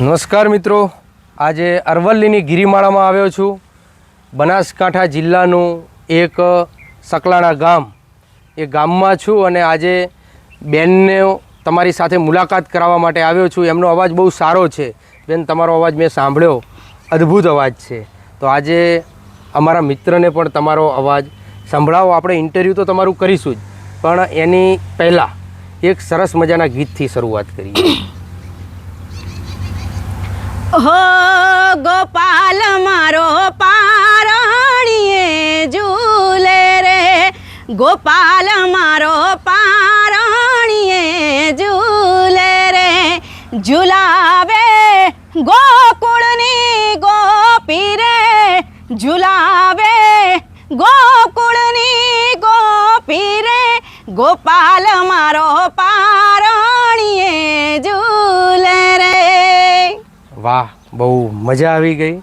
નમસ્કાર મિત્રો. આજે અરવલ્લીની ગિરિમાળામાં આવ્યો છું. બનાસકાંઠા જિલ્લાનું એક સકલાણા ગામ. એ ગામમાં છું અને આજે બેનને તમારી સાથે મુલાકાત કરાવવા માટે આવ્યો છું. એમનો અવાજ બહુ સારો છે. બેન, તમારો અવાજ મેં સાંભળ્યો. અદ્ભુત અવાજ છે. તો આજે અમારા મિત્રને પણ તમારો અવાજ સંભળાવો. આપણે ઇન્ટરવ્યૂ તો તમારું કરીશું જ. પણ એની પહેલાં એક સરસ મજાના ગીતથી શરૂઆત કરીએ. હો ગોપાલ, મારો પારણીએ ઝૂલે રે. ગોપાલ, મારો પારણીએ ઝૂલે રે. ઝુલાવે ગોકુળની ગોપી રે. ઝુલાવે ગોકુળની ગોપી રે. ગોપાલ, મારો પારણીએ ઝૂલે વાહ બહુ મજા આવી ગઈ.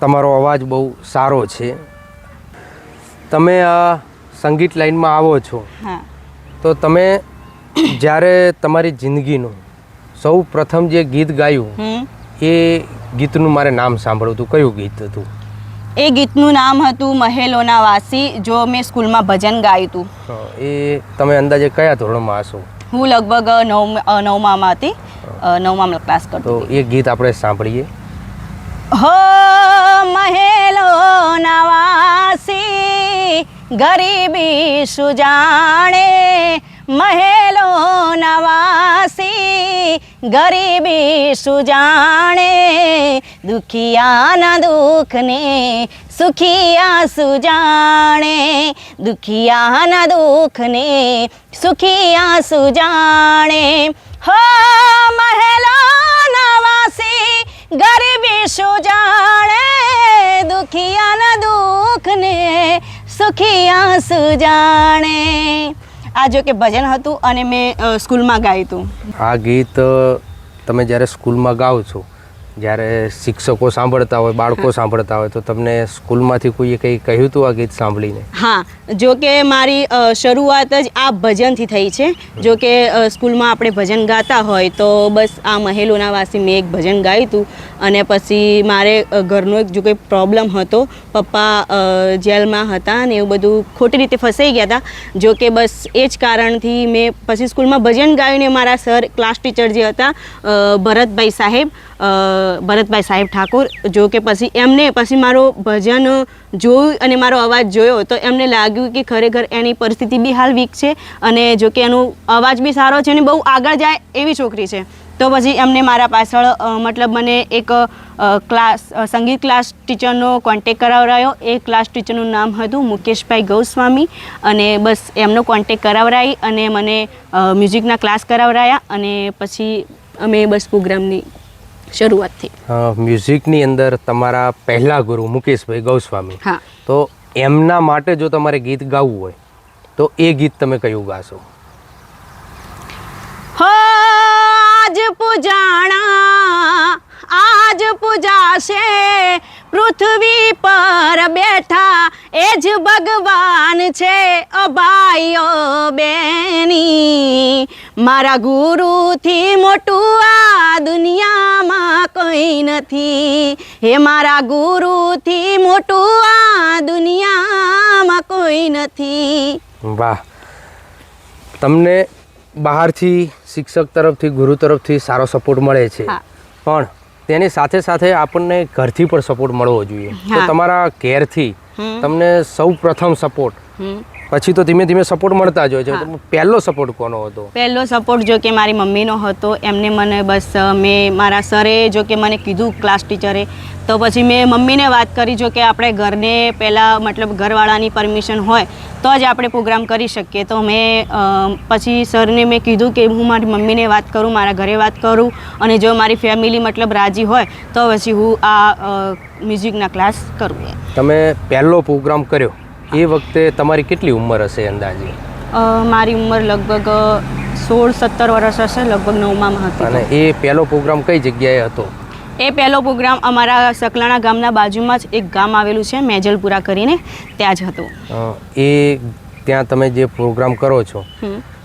તમારો અવાજ બહુ સારો છે. તમે આ સંગીત લાઈનમાં આવો છો. તો તમે જ્યારે તમારી જિંદગીનું સૌ પ્રથમ જે ગીત ગાયું એ ગીતનું મારે નામ સાંભળવું હતું. કયું ગીત હતું? એ ગીતનું નામ હતું મહેલોના વાસી જો મેં સ્કૂલમાં ભજન ગાયું હતું. એ તમે અંદાજે કયા ધોરણમાં હશો? હું લગભગ નવ નવમામાં હતી. નવમામાં ક્લાસ કરતો તો એ ગીત આપણે સાંભળીએ. હો મહેલો નવાસી ગરીબી સુજાણે. મહેલો નવાસી ગરીબી સુજાણે. દુખિયાના દુઃખને સુખિયા સુજાણે, દુખિયાના દુઃખને સુખિયા સુજાણે. હો મહેલો નવાસી ગરીબી સુજાણે, દુખિયાના દુઃખને સુખિયા સુજાણે. આ જો કે ભજન હતું અને મેં સ્કૂલમાં ગાયું હતું. આ ગીત તમે જ્યારે સ્કૂલમાં ગાઓ છો જ્યારે શિક્ષકો સાંભળતા હોય બાળકો સાંભળતા હોય તો તમને સ્કૂલમાંથી કોઈએ કંઈ કહ્યું હતું આ ગીત સાંભળીને? હા જો કે મારી શરૂઆત જ આ ભજનથી થઈ છે. જો કે સ્કૂલમાં આપણે ભજન ગાતા હોય તો બસ આ મહેલોના વાસી મેં એક ભજન ગાયું હતું અને પછી મારે ઘરનો એક જો કોઈ પ્રોબ્લેમ હતો પપ્પા જેલમાં હતા ને એવું બધું ખોટી રીતે ફસાઈ ગયા હતા જો કે બસ એ જ કારણથી મેં પછી સ્કૂલમાં ભજન ગાયું ને મારા સર ક્લાસ ટીચર જે હતા ભરતભાઈ સાહેબ ભરતભાઈ સાહેબ ઠાકોર, જો કે પછી એમને પછી મારો ભજન જોયું અને મારો અવાજ જોયો, તો એમને લાગ્યું કે ખરેખર એની પરિસ્થિતિ બી હાલ વીક છે અને જો કે એનો અવાજ બી સારો છે અને બહુ આગળ જાય એવી છોકરી છે. તો પછી એમને મારા પાછળ મતલબ મને એક ક્લાસ સંગીત ક્લાસ ટીચરનો કોન્ટેક કરાવરાયો એ ક્લાસ ટીચરનું નામ હતું મુકેશભાઈ ગૌસ્વામી અને બસ એમનો કોન્ટેક કરાવરાઈ અને મને મ્યુઝિકના ક્લાસ કરાવરાયા અને પછી અમે બસ પ્રોગ્રામની શરૂઆત થઈ અ, મ્યુઝિકની અંદર તમારા પહેલા ગુરુ મુકેશભાઈ ગૌસ્વામી. હા. તો એમના માટે જો તમારે ગીત ગાવું હોય તો એ ગીત તમે કયું ગાશો? હો આજ પૂજાણા આજ પૂજાશે પૃથ્વી પર બેઠા એ જ ભગવાન છે અભાઈઓ બેની. મારા ગુરુથી મોટું આ દુનિયામાં કોઈ નથી. હે મારા ગુરુથી મોટું આ દુનિયામાં કોઈ નથી. વાહ. તમને બહારથી શિક્ષક તરફથી ગુરુ તરફથી સારો સપોર્ટ મળે છે. પણ તેની સાથે સાથે આપણને ઘરથી પણ સપોર્ટ મળવો જોઈએ. તો તમારા ઘેરથી. તમને સૌ પ્રથમ સપોર્ટ પછી તો ધીમે ધીમે સપોર્ટ મળતા જ હોય છે. પહેલો સપોર્ટ કોનો હતો? પહેલો સપોર્ટ જો કે મારી મમ્મીનો હતો. એમને મને બસ મેં મારા સરે જો કે મને કીધું ક્લાસ ટીચરે તો પછી મેં મમ્મીને વાત કરી જો કે આપણે ઘરને પહેલાં મતલબ ઘરવાળાની પરમિશન હોય તો જ આપણે પ્રોગ્રામ કરી શકીએ. તો મેં પછી સરને મેં કીધું કે હું મારી મમ્મીને વાત કરું મારા ઘરે વાત કરું. અને જો મારી ફેમિલી મતલબ રાજી હોય તો પછી હું આ મ્યુઝિકના ક્લાસ કરું. તમે પહેલો પ્રોગ્રામ કર્યો? એ વખતે તમારી કેટલી ઉંમર હશે અંદાજે? મારી ઉંમર લગભગ સોળ સત્તર વર્ષ હશે લગભગ નવમાં હતી. અને એ પહેલો પ્રોગ્રામ કઈ જગ્યાએ હતો? એ પહેલો પ્રોગ્રામ અમારા સકલાણા ગામના બાજુમાં જ એક ગામ આવેલું છે મેજલપુરા કરીને ત્યાં જ હતો. એ ત્યાં તમે જે પ્રોગ્રામ કરો છો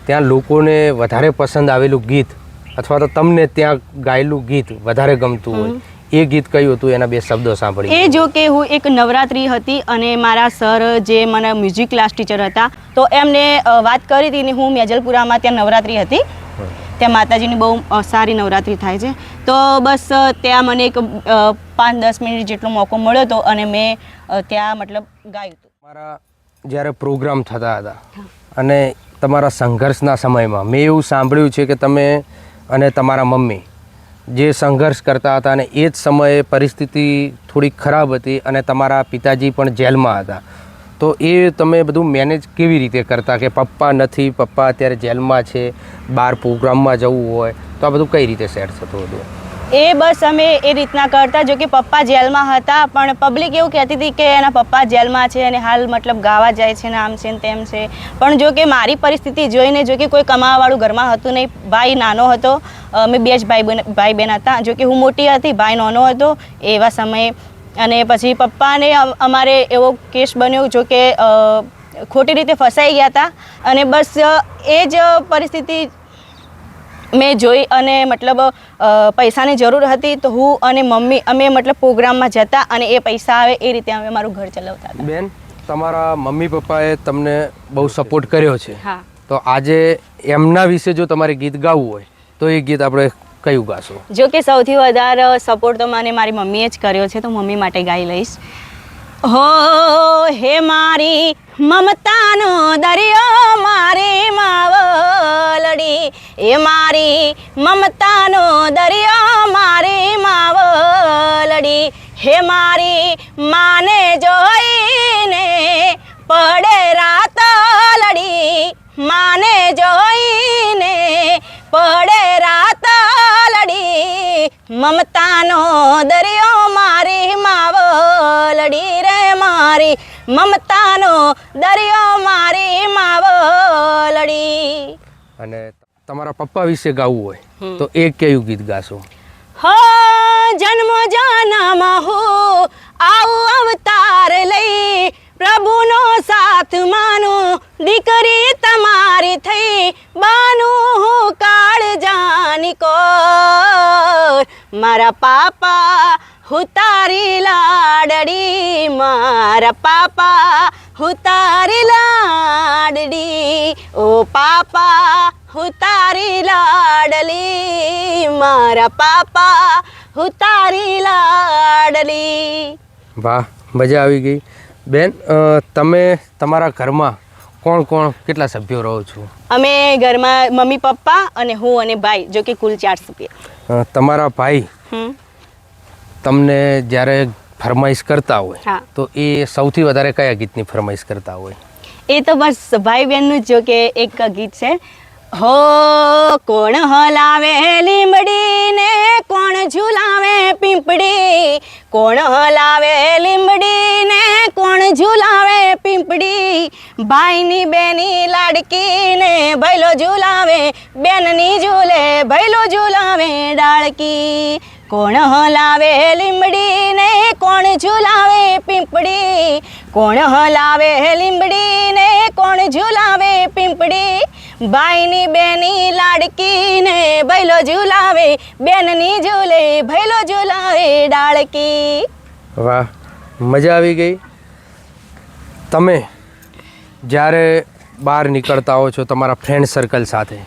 ત્યાં લોકોને વધારે પસંદ આવેલું ગીત અથવા તો તમને ત્યાં ગાયેલું ગીત વધારે ગમતું હોય એ ગીત કયું હતું? એના બે શબ્દો સાંભળી એ જો કે હું એક નવરાત્રી હતી અને મારા સર જે મને મ્યુઝિક ક્લાસ ટીચર હતા તો એમને વાત કરી હતી ને હું મેજલપુરામાં ત્યાં નવરાત્રી હતી. ત્યાં માતાજીની બહુ સારી નવરાત્રી થાય છે. તો બસ ત્યાં મને એક પાંચ દસ મિનિટ જેટલો મોકો મળ્યો હતો અને મેં ત્યાં મતલબ ગાયું હતું. મારા જ્યારે પ્રોગ્રામ થતા હતા અને તમારા સંઘર્ષના સમયમાં મેં એવું સાંભળ્યું છે કે તમે અને તમારા મમ્મી જે સંઘર્ષ કરતા હતા અને એ જ સમયે પરિસ્થિતિ થોડી ખરાબ હતી અને તમારા પિતાજી પણ જેલમાં હતા. તો એ તમે બધું મેનેજ કેવી રીતે કરતા કે પપ્પા નથી, પપ્પા અત્યારે જેલમાં છે, બહાર પ્રોગ્રામમાં જવું હોય, તો આ બધું કઈ રીતે સેટ થતું હતું? એ બસ અમે એ રીતના કરતા, જો કે પપ્પા જેલમાં હતા, પણ પબ્લિક એવું કહેતી હતી કે એના પપ્પા જેલમાં છે અને હાલ મતલબ ગાવા જાય છે ને આમ છે ને તેમ છે. પણ જો કે મારી પરિસ્થિતિ જોઈને જો કે કોઈ કમાવાવાળું ઘરમાં હતું નહીં, ભાઈ નાનો હતો અમે બે જ ભાઈ ભાઈ બહેન હતા. જો કે હું મોટી હતી, ભાઈ નાનો હતો, એવા સમયે. અને પછી પપ્પાને અમારે એવો કેસ બન્યો જો કે ખોટી રીતે ફસાઈ ગયા હતા. અને બસ એ જ પરિસ્થિતિ મેં જોઈ અને મતલબ પૈસાની જરૂર હતી તો હું અને મમ્મી અમે મતલબ પ્રોગ્રામમાં જતા અને એ પૈસા આવે એ રીતે અમે મારું ઘર ચલાવતા હતા. બેન તમારા મમ્મી પપ્પાએ તમને બહુ સપોર્ટ કર્યો છે. હા. તો આજે એમના વિશે જો તમારે ગીત ગાવું હોય તો એ ગીત આપણે કયું ગાશો? જો કે સૌથી વધારે સપોર્ટ તો મને મારી મમ્મીએ જ કર્યો છે તો મમ્મી માટે ગાઈ લઈશ. હો, હે મારી મમતાનો દરિયો, મારી માવલડી. એ મારી મમતાનો દરિયો, મારી માવલડી. હે મારી માને જોઈને પડે રાત લડી માને જોઈને પડે રાત લડી મમતાનો મમતાનો દરિયો મારી માવલડી. અને તમારા પપ્પા વિશે ગાવું હોય તો એ કયું ગીત ગાશો? હો જન્મ જન્મ હો આવું અવતાર લઈ પ્રભુનો સાથ માનો. દીકરી તમારી થઈ બાનું હું કાળ જાની કો મારા પાપા હું તારી લાડડી મારા પાપા. હું તારી લાડડી ઓ પાપા. હું તારી લાડલી મારા પાપા. હું તારી લાડલી. વાહ મજા આવી ગઈ. બેન તમે તમારા ઘરમાં કોણ કોણ કેટલા સભ્યો રહો છો? અમે ઘરમાં મમ્મી પપ્પા અને હું અને ભાઈ જો કે કુલ ચાર સભ્ય. તમારા ભાઈ તમને જ્યારે ફરમાઈશ કરતા હોય. તો એ સૌથી વધારે કયા ગીતની ફરમાઈશ કરતા હોય? એ તો બસ ભાઈ બહેનનું જ જો કે એક ગીત છે. હો કોણ હલાવે લીમડીને કોણ ઝુલાવે પીંપડી? કોણ હલાવે લીમડીને કોણ ઝુલાવે પીંપડી? ભાઈની બેની લાડકીને ભૈલો ઝુલાવે બેનની ઝૂલે ભૈલો ઝુલાવે ડાળકી. કોણ હલાવે લીમડી ને કોણ ઝુલાવે પીંપડી? કોણ હલાવે લીમડી ને કોણ ઝુલાવે પીંપડી? ભાઈની બેની લાડકી ને ભૈલો ઝુલાવે બેનની ઝૂલે ભૈલો ઝુલાવે ડાળકી. વાહ, મજા આવી ગઈ. તમે જ્યારે બહાર નીકળતા હો છો તમારા ફ્રેન્ડ સર્કલ સાથે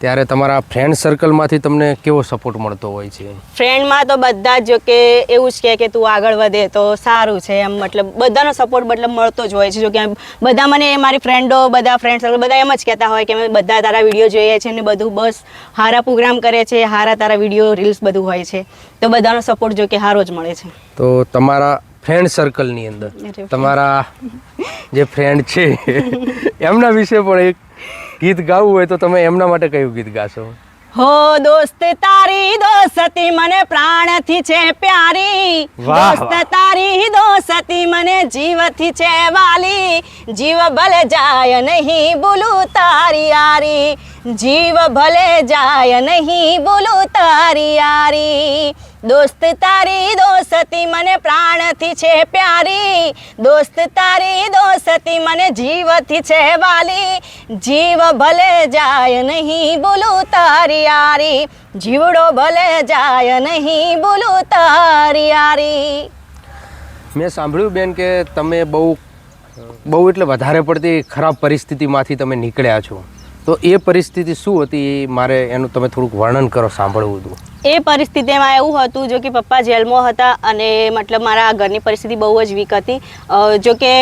ત્યારે તમારા ફ્રેન્ડ સર્કલમાંથી તમને કેવો સપોર્ટ મળતો હોય છે? ફ્રેન્ડમાં તો બધા જ કે એવું જ કહે કે તું આગળ વધે તો સારું છે એમ મતલબ બધાનો સપોર્ટ મતલબ મળતો જ હોય છે. જો કે બધા મને મારી ફ્રેન્ડો બધા ફ્રેન્ડ સર્કલ બધા એમ જ કહેતા હોય કે બધા તારા વીડિયો જોઈએ છે ને બધું બસ હારા પ્રોગ્રામ કરે છે હારા તારા વીડિયો રીલ્સ બધું હોય છે. તો બધાનો સપોર્ટ જો કે સારો જ મળે છે. તો તમારા ફ્રેન્ડ સર્કલની અંદર. તમારા જે ફ્રેન્ડ છે એમના વિશે પણ એક ગીત ગાવું હોય તો તમે એમના માટે કયું ગીત ગાશો? હો દોસ્ત તારી દોસ્તી મને પ્રાણથી છે પ્યારી. દોસ્ત. તારી દોસ્તી મને જીવથી છે વાલી. જીવ ભલે જાય નહીં બોલું તારી યારી જીવ ભલે જાય નહીં, બોલું તારી યારી. દોસ્ત તારી દોસ્તી મને પ્રાણથી છે પ્યારી. દોસ્ત તારી દોસ્તી મને જીવથી છે વાલી. જીવ ભલે જાય નહીં, બોલું તારી યારી. જીવડો ભલે જાય નહીં, બોલું તારી યારી. મેં સાંભળ્યું બેન કે તમે બહુ બહુ એટલે વધારે પડતી ખરાબ પરિસ્થિતિમાંથી તમે નીકળ્યા છો. તો એ પરિસ્થિતિ શું હતી? મારે એનું તમે થોડુંક વર્ણન કરો સાંભળવું હતું. એ પરિસ્થિતિમાં એવું હતું જો કે પપ્પા જેલમાં હતા અને મતલબ મારા ઘરની પરિસ્થિતિ બહુ જ વીક હતી. જો કે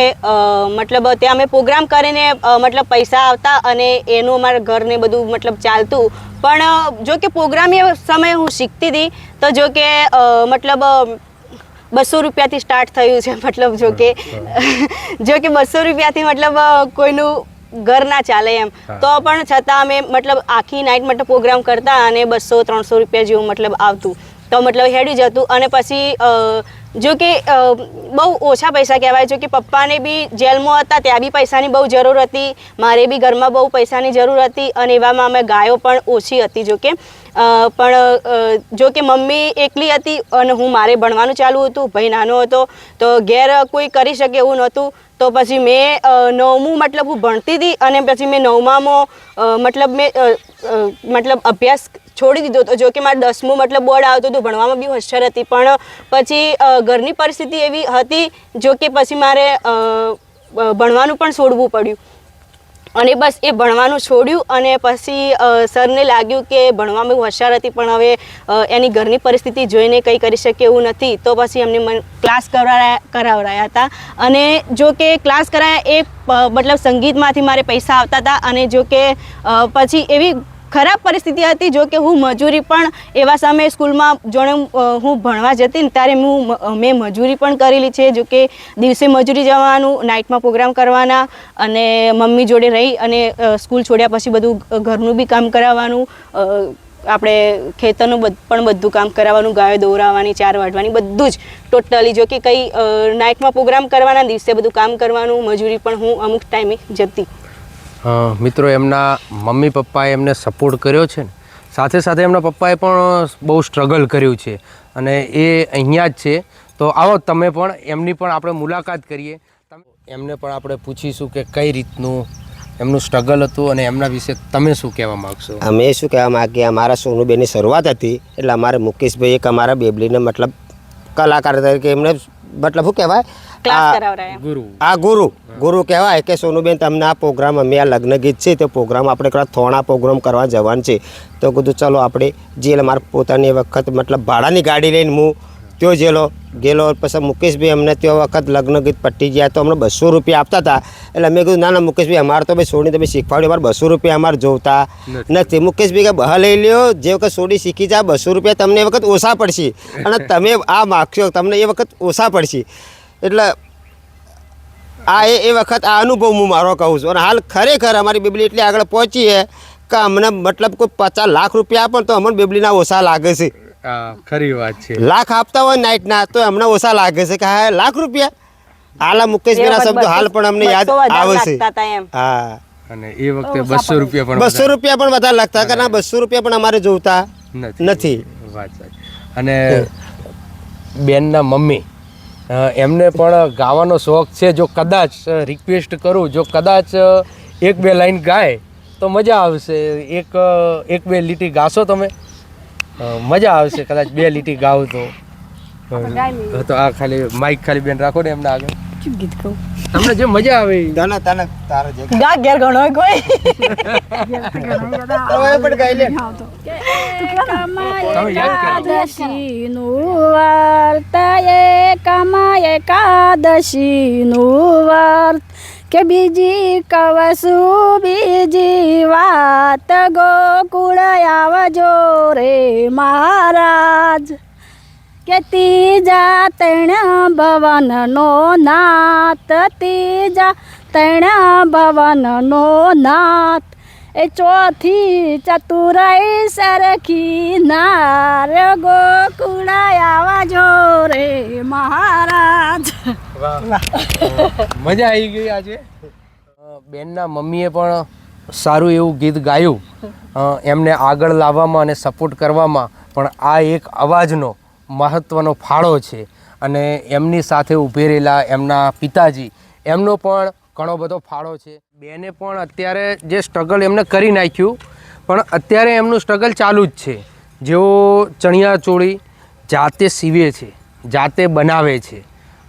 મતલબ ત્યાં અમે પ્રોગ્રામ કરીને મતલબ પૈસા આવતા અને એનું અમારા ઘરને બધું મતલબ ચાલતું. પણ જો કે પ્રોગ્રામ એ સમયે હું શીખતી હતી તો જો કે મતલબ બસો રૂપિયાથી સ્ટાર્ટ થયું છે મતલબ જો કે. જો કે બસો રૂપિયાથી મતલબ કોઈનું ઘર ના ચાલે એમ. તો પણ છતાં અમે મતલબ આખી નાઇટ મતલબ પ્રોગ્રામ કરતા અને બસો ત્રણસો રૂપિયા જેવું મતલબ આવતું. તો મતલબ હેડી જતું અને પછી જો કે બહુ ઓછા પૈસા કહેવાય. જો કે પપ્પાને બી જેલમાં હતા ત્યાં બી પૈસાની બહુ જરૂર હતી. મારે બી ઘરમાં બહુ પૈસાની જરૂર હતી અને એવામાં અમે ગાયો પણ ઓછી હતી જો કે. પણ જો કે મમ્મી એકલી હતી અને હું મારે ભણવાનું ચાલુ હતું, ભાઈ નાનો હતો, તો ઘેર કોઈ કરી શકે એવું નહોતું. તો પછી મેં નવમું મતલબ હું ભણતી હતી અને પછી મેં નવમામાં મતલબ મેં મતલબ અભ્યાસ છોડી દીધો હતો. જો કે મારે દસમું મતલબ બોર્ડ આવતું હતું, ભણવામાં બી હોશિયાર હતી. પણ પછી ઘરની પરિસ્થિતિ એવી હતી, જો કે પછી મારે ભણવાનું પણ છોડવું પડ્યું. અને બસ એ ભણવાનું છોડ્યું અને પછી સરને લાગ્યું કે ભણવામાં હોશિયાર હતી, પણ હવે એની ઘરની પરિસ્થિતિ જોઈને કંઈ કરી શકે એવું નથી. તો પછી એમને મને, ક્લાસ કરાયા કરાવડાયા હતા. અને જો કે ક્લાસ કરાયા એ મતલબ સંગીતમાંથી મારે પૈસા આવતા હતા અને જો કે પછી એવી ખરાબ પરિસ્થિતિ હતી, જો કે હું મજૂરી પણ એવા સમયે સ્કૂલમાં જોણે હું ભણવા જતી ને ત્યારે હું મેં મજૂરી પણ કરેલી છે. જો કે દિવસે મજૂરી જવાનું, નાઇટમાં પ્રોગ્રામ કરવાના અને મમ્મી જોડે રહી અને સ્કૂલ છોડ્યા પછી બધું ઘરનું બી કામ કરાવવાનું આપણે ખેતરનું પણ બધું કામ કરાવવાનું, ગાયો દોરાવવાની ચાર વાટવાની બધું જ. ટોટલી જો કે કંઈ નાઇટમાં પ્રોગ્રામ કરવાના, દિવસે બધું કામ કરવાનું, મજૂરી પણ હું અમુક ટાઈમે જતી. મિત્રો એમના મમ્મી પપ્પાએ એમને સપોર્ટ કર્યો છે ને. સાથે સાથે એમના પપ્પાએ પણ બહુ સ્ટ્રગલ કર્યું છે. અને એ અહીંયા જ છે. તો આવો તમે પણ એમની પણ આપણે મુલાકાત કરીએ. એમને પણ આપણે પૂછીશું કે કઈ રીતનું એમનું સ્ટ્રગલ હતું અને એમના વિશે તમે શું કહેવા માગશો? અમે શું કહેવા માંગીએ? અમારા સોનુબેનની શરૂઆત હતી. એટલે અમારે મુકેશભાઈ એક અમારા બેબલીને મતલબ કલાકાર તરીકે એમને મતલબ શું કહેવાય? આ- ગુરુ. આ ગુરુ. ગુરુ કહેવાય કે સોનુબેન તમને આ પ્રોગ્રામ અમે આ લગ્ન ગીત છે તે પ્રોગ્રામ આપણે કદાચ થોડા પ્રોગ્રામ કરવા જવાનું છે. તો કીધું ચલો આપણે જે મારે પોતાની વખત મતલબ ભાડાની ગાડી લઈને હું ત્યો જેલો. ગયેલો પછી મુકેશભાઈ અમને તે વખત લગ્ન ગીત પટી ગયા. તો અમને બસો રૂપિયા આપતા હતા. એટલે અમે કીધું ના ના મુકેશભાઈ અમારે તો ભાઈ સોડી તમે શીખવાડ્યું. અમારે બસો રૂપિયા અમારે જોતા નથી. મુકેશભાઈ કે બહાર લઈ લ્યો. જે વખત સોડી શીખી જાય બસો રૂપિયા તમને એ વખત ઓછા પડશે. અને તમે આ માગશો તમને એ વખત ઓછા પડશે. એટલે આ એ એ વખત આ અનુભવ હું મારો કહું છું. અને હાલ ખરેખર અમારી બેબલી એટલી આગળ પહોંચી છે કે અમને મતલબ કોઈ પચાસ લાખ રૂપિયા આપો તો અમને બેબલીના ઓછા લાગે છે. ખરી વાત છે. લાખ આપતા હોય નાઇટના તો અમને ઓછા લાગે છે કે હા લાખ રૂપિયા? હાલ આ મુકેશભાઈના શબ્દો હાલ પણ અમને યાદ આવે છે. હા. અને એ વખતે બસો રૂપિયા પણ બસો રૂપિયા પણ વધારે લાગતા કારણ ના બસો રૂપિયા પણ અમારે જોતા નથી. નથી. વાત અને બેનના મમ્મી એમને પણ ગાવાનો શોખ છે. જો કદાચ રિક્વેસ્ટ કરું જો કદાચ એક બે લાઈન ગાય તો મજા આવશે. એક એક બે લીટી ગાશો તમે? મજા આવશે કદાચ બે લીટી ગાવ તો. તો આ ખાલી માઇક ખાલી બેન રાખો ને એમના આગળ. ગીત કહું. તમને જે મજા આવે તને તને તારે જે ગા ઘેર ગણો કોઈ. હવે પણ ગાઈ લે. એકાદશીનું વ્રત એકમાં એકાદશીનું કે બીજી કવસુ બીજી વાત ગોકુળ આવજો રે મહારાજ. કે ત્રીજા ત્રણ ભવનનો નાથ. ત્રીજા ત્રણ ભવનનો નાથ. એ ચોથી ચતુરાઈ સરખી નાર ગોકુળા આવાજો રે મહારાજ. મજા આવી ગઈ આજે. બેનના મમ્મીએ પણ સારું એવું ગીત ગાયું. એમને આગળ લાવવામાં અને સપોર્ટ કરવામાં. પણ આ એક અવાજનો મહત્ત્વનો ફાળો છે અને એમની સાથે ઊભી રહેલા એમના પિતાજી, એમનો પણ ઘણો બધો ફાળો છે. બેને પણ અત્યારે જે સ્ટ્રગલ એમને કરી નાખ્યું, પણ અત્યારે એમનું સ્ટ્રગલ ચાલુ જ છે. જેઓ ચણિયા ચોળી જાતે સીવે છે, જાતે બનાવે છે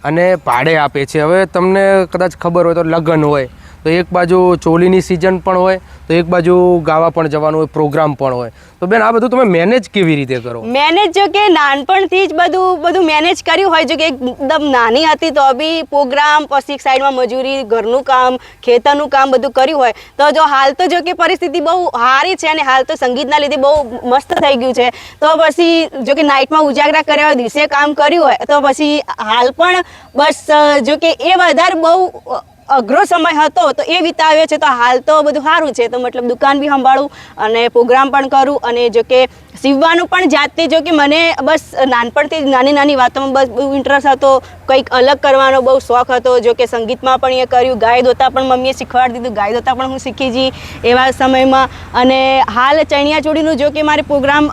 અને ભાડે આપે છે. હવે તમને કદાચ ખબર હોય તો લગ્ન હોય તો એક બાજુ ચોલીની સિઝન પણ હોય, તો એક બાજુ ગાવા પણ જવાનું હોય પ્રોગ્રામ પણ હોય. તો બેન, આ બધું તમે મેનેજ કેવી રીતે કરો? મેનેજ જો કે નાનપણથી જ બધું બધું મેનેજ કર્યું હોય, જો કે એકદમ નાની હતી તો બી પ્રોગ્રામ પછી સાઈડમાં મજૂરી, ઘરનું કામ, ખેતરનું કામ બધું કર્યું હોય. તો જો હાલ તો જો કે પરિસ્થિતિ બહુ સારી છે અને હાલ તો સંગીતના લીધે બહુ મસ્ત થઈ ગયું છે. તો પછી જો કે નાઇટમાં ઉજાગરા કર્યા હોય, દિવસે કામ કર્યું હોય, તો પછી હાલ પણ બસ, જો કે એ વધારે બહુ અઘરો સમય હતો તો એ વિતાવ્યો છે તો હાલ તો બધું સારું છે. તો મતલબ દુકાન બી સંભાળું અને પ્રોગ્રામ પણ કરું અને જો કે સીવવાનું પણ જાતે જો કે મને બસ નાનપણથી નાની નાની વાતોમાં બસ બહુ ઇન્ટરેસ્ટ હતો. કંઈક અલગ કરવાનો બહુ શોખ હતો. જો કે સંગીતમાં પણ એ કર્યું, ગાય દોતા પણ મમ્મીએ શીખવાડી દીધું. ગાય દોતા પણ હું શીખી જઈ એવા સમયમાં. અને હાલ ચણિયા ચોળીનું જો કે મારે પ્રોગ્રામ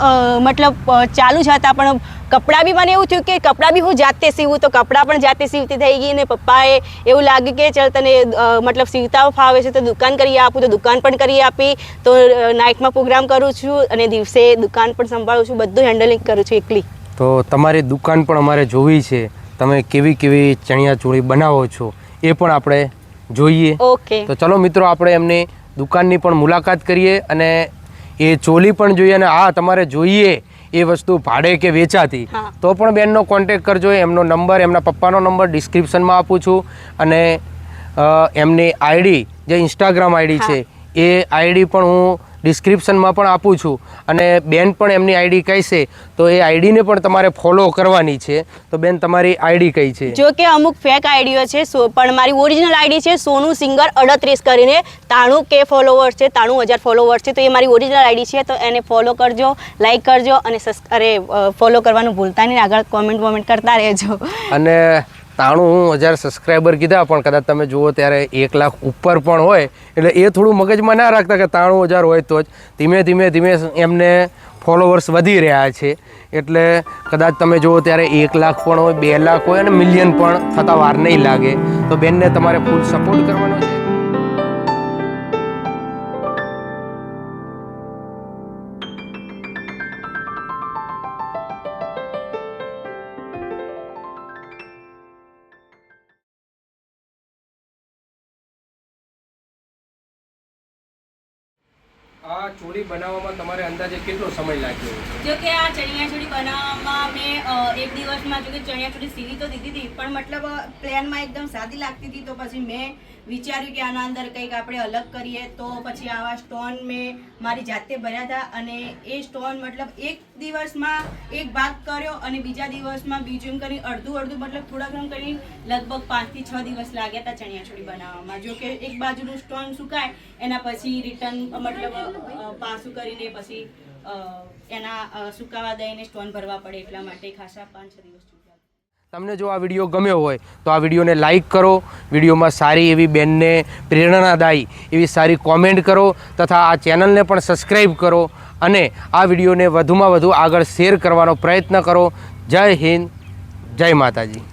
મતલબ ચાલુ જ હતા પણ કપડાં બી મને એવું થયું કે કપડાં બી હું જાતે સીવું તો કપડાં પણ જાતે સીવતી થઈ ગઈ ને પપ્પાએ એવું લાગ્યું કે ચાલ તને મતલબ સીવતા ફાવે છે તો દુકાન કરી આપું તો દુકાન પણ કરી આપી. તો નાઇટમાં પ્રોગ્રામ કરું છું અને દિવસે દુકાન પણ સંભાળું છું બધું હેન્ડલિંગ કરું છું એકલી. તો તમારી દુકાન પણ અમારે જોવી છે. તમે કેવી કેવી ચણિયા ચોળી બનાવો છો એ પણ આપણે જોઈએ. ઓકે. તો ચલો મિત્રો આપણે એમની દુકાનની પણ મુલાકાત કરીએ અને એ ચોલી પણ જોઈએ અને હા તમારે જોઈએ એ વસ્તુ ભાડે કે વેચાતી તો પણ બેનનો કોન્ટેક કરજો એમનો નંબર એમના પપ્પાનો નંબર ડિસ્ક્રિપ્શનમાં આપું છું. અને એમની આઈડી જે ઇન્સ્ટાગ્રામ આઈડી છે એ આઈડી પણ હું ડિસ્ક્રિપ્શનમાં પણ આપું છું. અને બેન પણ એમની આઈડી કહેશે તો એ આઈડીને પણ તમારે ફોલો કરવાની છે. તો બેન તમારી આઈડી કઈ છે? જો કે અમુક ફેક આઈડીઓ છે પણ મારી ઓરિજિનલ આઈડી છે સોનું સિંગર અડત્રીસ કરીને. તાણું કે ફોલોવર્સ છે તાણું હજાર ફોલોવર્સ છે તો એ મારી ઓરિજિનલ આઈડી છે તો એને ફોલો કરજો લાઈક કરજો અને અરે ફોલો કરવાનું ભૂલતા નહીં આગળ કોમેન્ટ વોમેન્ટ કરતા રહેજો. અને ત્રાણું હજાર સબસ્ક્રાઈબર કીધા, પણ કદાચ તમે જુઓ ત્યારે એક લાખ ઉપર પણ હોય, એટલે એ થોડું મગજમાં ના રાખતા કે ત્રાણું હજાર હોય તો જ. ધીમે ધીમે ધીમે એમને ફોલોવર્સ વધી રહ્યા છે. એટલે કદાચ તમે જુઓ ત્યારે એક લાખ પણ હોય, બે લાખ હોય અને મિલિયન પણ થતા વાર નહીં લાગે. તો બેનને તમારે ફૂલ સપોર્ટ કરવાનો છે. ચોરી બનાવવામાં તમારે અંદાજે કેટલો સમય લાગ્યો જો કે આ ચણિયાચોળી બનાવવામાં મેં એક દિવસમાં જો કે ચણિયાચોળી સીવી તો દીધી હતી, પણ મતલબ પ્લેનમાં એકદમ સાદી લાગતી હતી, તો પછી મેં વિચાર્યું કે આના અંદર કંઈક આપણે અલગ કરીએ, તો પછી આવા સ્ટોન મેં મારી જાતે ભર્યા હતા અને એ સ્ટોન મતલબ એક દિવસમાં એક ભાગ કર્યો અને બીજા દિવસમાં બીજું એમ કરી અડધું અડધું, મતલબ થોડા ઘણું કરી લગભગ પાંચથી છ દિવસ લાગ્યા હતા ચણિયાચોળી બનાવવામાં. જો કે એક બાજુનું સ્ટોન સુકાય, એના પછી રિટર્ન મતલબ પાછું કરીને પછી એના સુકાવા દઈને સ્ટોન ભરવા પડે એટલા માટે ખાસા પાંચ છ દિવસ તમને જો આ વીડિયો ગમ્યો હોય, તો આ વિડીયોને લાઈક કરો. વિડીયોમાં સારી એવી બેનને પ્રેરણાદાયી એવી સારી કોમેન્ટ કરો તથા આ ચેનલને પણ સબસ્ક્રાઈબ કરો અને આ વિડીયોને વધુમાં વધુ આગળ શેર કરવાનો પ્રયત્ન કરો. જય હિન્દ, જય માતાજી.